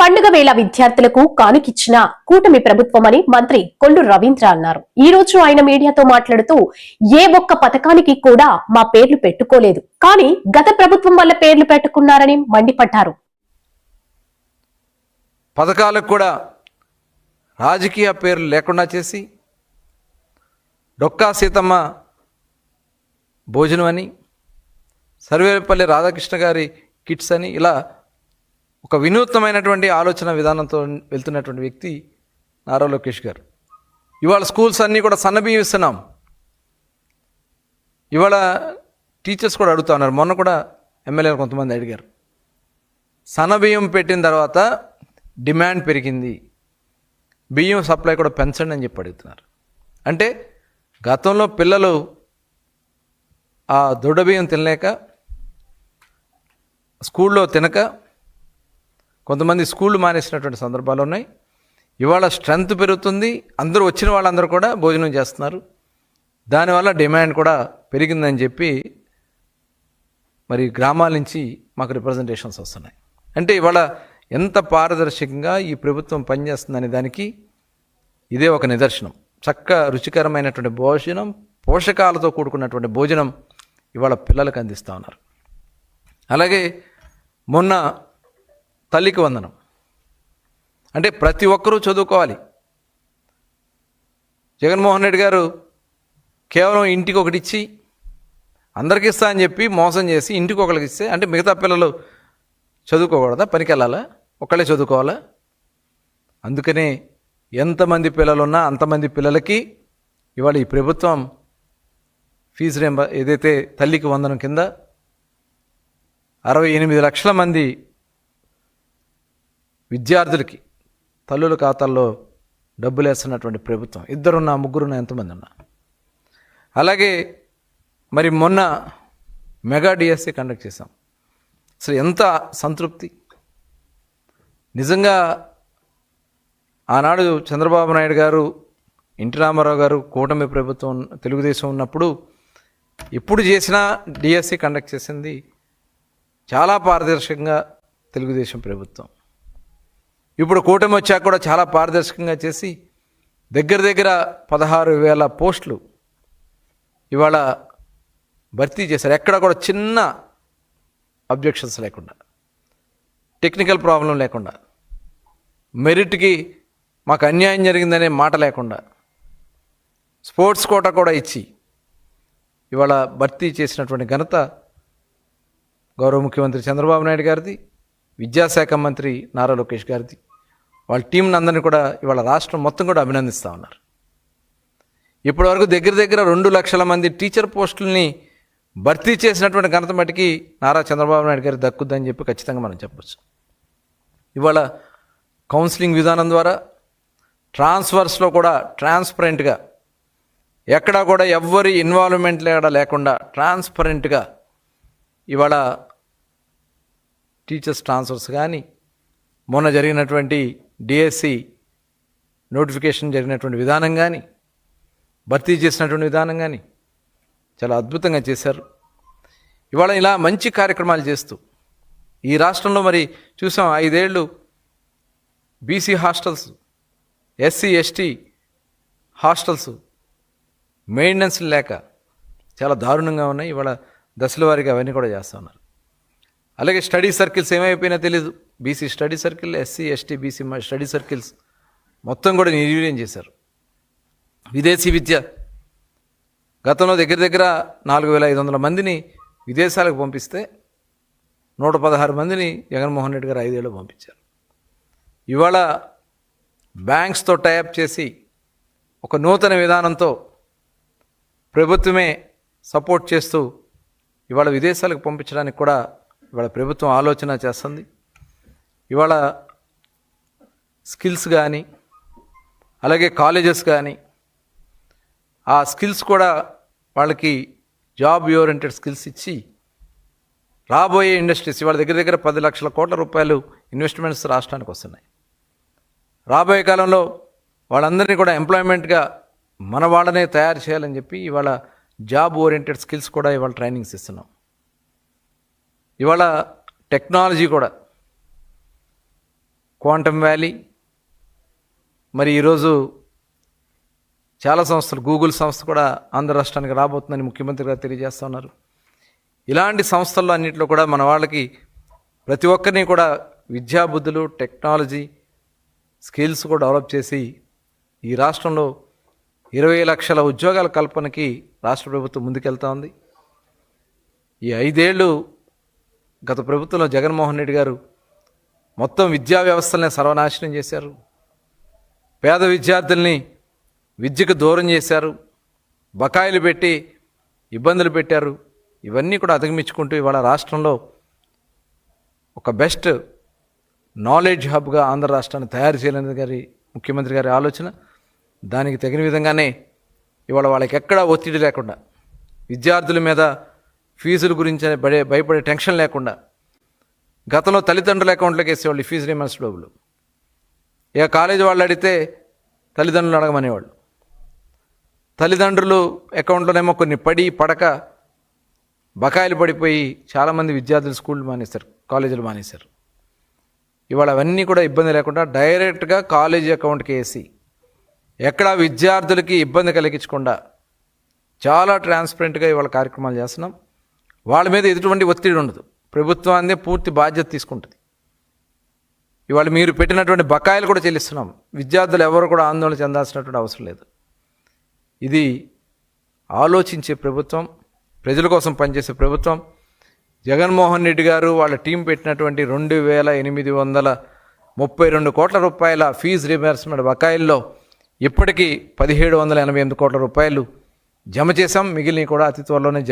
పండుగ వేళ విద్యార్థులకు కానుకిచ్చిన కూటమి ప్రభుత్వమని మంత్రి కొల్లు రవీంద్ర అన్నారు. ఈ రోజు ఆయన మీడియాతో మాట్లాడుతూ ఏ ఒక్క పథకానికి కూడా మా పేర్లు పెట్టుకోలేదు. కానీ గత ప్రభుత్వం వల్ల పేర్లు పెట్టుకున్నారని మండిపడ్డారు. పథకాలకు కూడా రాజకీయ పేర్లు లేకుండా చేసి డొక్కా సీతమ్మ భోజనం అని సర్వేపల్లి రాధాకృష్ణ గారి కిట్స్ అని ఇలా ఒక వినూత్నమైనటువంటి ఆలోచన విధానంతో వెళ్తున్నటువంటి వ్యక్తి నారా లోకేష్ గారు. ఇవాళ స్కూల్స్ అన్నీ కూడా సన్నబియ్యం ఇస్తున్నాం ఇవాళ టీచర్స్ కూడా అడుగుతా ఉన్నారు. మొన్న కూడా ఎమ్మెల్యేలు కొంతమంది అడిగారు. సన్నబియ్యం పెట్టిన తర్వాత డిమాండ్ పెరిగింది. బియ్యం సప్లై కూడా పెంచండి అని చెప్పి అడుగుతున్నారు. అంటే గతంలో పిల్లలు ఆ దొడ్డ బియ్యం తినలేక స్కూల్లో తినక కొంతమంది స్కూళ్ళు మానేసినటువంటి సందర్భాలు ఉన్నాయి. ఇవాళ స్ట్రెంగ్త్ పెరుగుతుంది. అందరూ వచ్చిన వాళ్ళందరూ కూడా భోజనం చేస్తున్నారు. దానివల్ల డిమాండ్ కూడా పెరిగిందని చెప్పి మరి గ్రామాల నుంచి మాకు రిప్రజెంటేషన్స్ వస్తున్నాయి. అంటే ఇవాళ ఎంత పారదర్శకంగా ఈ ప్రభుత్వం పనిచేస్తుందనే దానికి ఇదే ఒక నిదర్శనం. చక్క రుచికరమైనటువంటి భోజనం పోషకాలతో కూడుకున్నటువంటి భోజనం ఇవాళ పిల్లలకు అందిస్తూ ఉన్నారు. అలాగే మొన్న తల్లికి వందనం. అంటే ప్రతి ఒక్కరూ చదువుకోవాలి. జగన్మోహన్ రెడ్డి గారు కేవలం ఇంటికి ఒకటి ఇచ్చి అందరికి ఇస్తా అని చెప్పి మోసం చేసి ఇంటికి ఒకరికి ఇస్తే అంటే మిగతా పిల్లలు చదువుకోకూడదా? పనికి వెళ్ళాలా ఒకళ్ళే చదువుకోవాలా? అందుకనే ఎంతమంది పిల్లలున్నా అంతమంది పిల్లలకి ఇవాళ ఈ ప్రభుత్వం ఫీజు రెంబ ఏదైతే తల్లికి వందనం కింద అరవై ఎనిమిది లక్షల మంది విద్యార్థులకి తల్లుల ఖాతాల్లో డబ్బులు వేస్తున్నటువంటి ప్రభుత్వం. ఇద్దరున్నా ముగ్గురున్నా ఎంతమంది ఉన్నా అలాగే మరి మొన్న మెగా డిఎస్సీ కండక్ట్ చేశాం. అసలు ఎంత సంతృప్తి. నిజంగా ఆనాడు చంద్రబాబు నాయుడు గారు ఎన్టీ రామారావు గారు కూటమి ప్రభుత్వం తెలుగుదేశం ఉన్నప్పుడు ఎప్పుడు చేసినా డిఎస్సి కండక్ట్ చేసింది చాలా పారదర్శకంగా తెలుగుదేశం ప్రభుత్వం. ఇప్పుడు కూటమి వచ్చాక కూడా చాలా పారదర్శకంగా చేసి దగ్గర దగ్గర పదహారు వేల పోస్టులు ఇవాళ భర్తీ చేశారు. ఎక్కడ కూడా చిన్న అబ్జెక్షన్స్ లేకుండా టెక్నికల్ ప్రాబ్లం లేకుండా మెరిట్కి మాకు అన్యాయం జరిగిందనే మాట లేకుండా స్పోర్ట్స్ కోట కూడా ఇచ్చి ఇవాళ భర్తీ చేసినటువంటి ఘనత గౌరవ ముఖ్యమంత్రి చంద్రబాబు నాయుడు గారిది. విద్యాశాఖ మంత్రి నారా లోకేష్ గారిది. వాళ్ళ టీంని అందరినీ కూడా ఇవాళ రాష్ట్రం మొత్తం కూడా అభినందిస్తూ ఉన్నారు. ఇప్పటివరకు దగ్గర దగ్గర రెండు లక్షల మంది టీచర్ పోస్టుల్ని భర్తీ చేసినటువంటి ఘనత మటుకి నారా చంద్రబాబు నాయుడు గారికి దక్కుద్దని చెప్పి ఖచ్చితంగా మనం చెప్పొచ్చు. ఇవాళ కౌన్సిలింగ్ విధానం ద్వారా ట్రాన్స్ఫర్స్లో కూడా ట్రాన్స్పరెంట్గా ఎక్కడా కూడా ఎవ్వరి ఇన్వాల్వ్మెంట్ లేకుండా ట్రాన్స్పరెంట్గా ఇవాళ టీచర్స్ ట్రాన్స్ఫర్స్ కానీ మొన్న జరిగినటువంటి డిఎస్సి నోటిఫికేషన్ జరిగినటువంటి విధానం కానీ భర్తీ చేసినటువంటి విధానం కానీ చాలా అద్భుతంగా చేశారు. ఇవాళ ఇలా మంచి కార్యక్రమాలు చేస్తూ ఈ రాష్ట్రంలో మరి చూసాం ఐదేళ్ళు BC hostels SC ST hostels maintenance లేక చాలా దారుణంగా ఉన్నాయి. ఇవాళ దశల వారీగా అవన్నీ కూడా చేస్తూ ఉన్నారు. అలాగే స్టడీ సర్కిల్స్ ఏమైపోయినా తెలీదు. BC study circle SC ST BC study circles మొత్తం కూడా నిర్వీర్యం చేశారు. విదేశీ విద్య. గతంలో దగ్గర దగ్గర నాలుగు వేల ఐదు వందల మందిని విదేశాలకు పంపిస్తే నూట పదహారు మందిని జగన్మోహన్ రెడ్డి గారు ఐదేళ్ళు పంపించారు. ఇవాళ బ్యాంక్స్తో టైఅప్ చేసి ఒక నూతన విధానంతో ప్రభుత్వమే సపోర్ట్ చేస్తూ ఇవాళ విదేశాలకు పంపించడానికి కూడా ఇవాళ ప్రభుత్వం ఆలోచన చేస్తుంది. ఇవాళ స్కిల్స్ కానీ అలాగే కాలేజెస్ కానీ ఆ స్కిల్స్ కూడా వాళ్ళకి జాబ్ ఓరియంటెడ్ స్కిల్స్ ఇచ్చి రాబోయే ఇండస్ట్రీస్ ఇవాళ దగ్గర దగ్గర పది లక్షల కోట్ల రూపాయలు ఇన్వెస్ట్మెంట్స్ రాష్ట్రానికి వస్తున్నాయి. రాబోయే కాలంలో వాళ్ళందరినీ కూడా ఎంప్లాయ్మెంట్గా మన వాళ్ళనే తయారు చేయాలని చెప్పి ఇవాళ జాబ్ ఓరియంటెడ్ స్కిల్స్ కూడా ఇవాళ ట్రైనింగ్స్ ఇస్తున్నాం. ఇవాళ టెక్నాలజీ కూడా క్వాంటమ్ వ్యాలీ మరి ఈరోజు చాలా సంస్థలు గూగుల్ సంస్థ కూడా ఆంధ్ర రాష్ట్రానికి రాబోతుందని ముఖ్యమంత్రి గారు తెలియజేస్తూ ఉన్నారు. ఇలాంటి సంస్థల్లో అన్నింటిలో కూడా మన వాళ్ళకి ప్రతి ఒక్కరిని కూడా విద్యాబుద్ధులు టెక్నాలజీ స్కిల్స్ కూడా డెవలప్ చేసి ఈ రాష్ట్రంలో ఇరవై లక్షల ఉద్యోగాల కల్పనకి రాష్ట్ర ప్రభుత్వం ముందుకెళ్తా ఉంది. ఈ ఐదేళ్ళు గత ప్రభుత్వంలో జగన్మోహన్ రెడ్డి గారు మొత్తం విద్యా వ్యవస్థల్ని సర్వనాశనం చేశారు. పేద విద్యార్థుల్ని విద్యకు దూరం చేశారు. బకాయిలు పెట్టి ఇబ్బందులు పెట్టారు. ఇవన్నీ కూడా అధిగమించుకుంటూ ఇవాళ రాష్ట్రంలో ఒక బెస్ట్ నాలెడ్జ్ హబ్గా ఆంధ్ర రాష్ట్రాన్ని తయారు చేయాలనేది గారి ముఖ్యమంత్రి గారి ఆలోచన దానికి తగిన విధంగానే ఇవాళ వాళ్ళకి ఎక్కడా ఒత్తిడి లేకుండా విద్యార్థుల మీద ఫీజుల గురించి భయ భయపడే టెన్షన్ లేకుండా గతంలో తల్లిదండ్రుల అకౌంట్లోకి వేసేవాళ్ళు ఫీజు రీమన్స్ డబ్బులు. ఇక కాలేజీ వాళ్ళు అడిగితే తల్లిదండ్రులు అడగమనేవాళ్ళు. తల్లిదండ్రులు అకౌంట్లోనేమో కొన్ని పడి పడక బకాయిలు పడిపోయి చాలామంది విద్యార్థులు స్కూళ్ళు మానేశారు కాలేజీలు మానేశారు. ఇవాళ అవన్నీ కూడా ఇబ్బంది లేకుండా డైరెక్ట్గా కాలేజీ అకౌంట్కి వేసి ఎక్కడా విద్యార్థులకి ఇబ్బంది కలిగించకుండా చాలా ట్రాన్స్పరెంట్గా ఇవాళ కార్యక్రమాలు చేస్తున్నాం. వాళ్ళ మీద ఎటువంటి ఒత్తిడి ఉండదు. ప్రభుత్వాన్ని పూర్తి బాధ్యత తీసుకుంటుంది. ఇవాళ మీరు పెట్టినటువంటి బకాయిలు కూడా చెల్లిస్తున్నాం. విద్యార్థులు ఎవరు కూడా ఆందోళన చెందాల్సినటువంటి అవసరం లేదు. ఇది ఆలోచించే ప్రభుత్వం ప్రజల కోసం పనిచేసే ప్రభుత్వం. జగన్మోహన్ రెడ్డి గారు వాళ్ళ టీం పెట్టినటువంటి రెండు వేల ఎనిమిది వందల ముప్పై రెండు కోట్ల రూపాయల ఫీజు రిమర్స్మెంట్ బకాయిల్లో ఇప్పటికీ పదిహేడు వందల ఎనభై ఎనిమిది కోట్ల రూపాయలు జమ చేశాం. మిగిలిన కూడా అతి త్వరలోనే జమ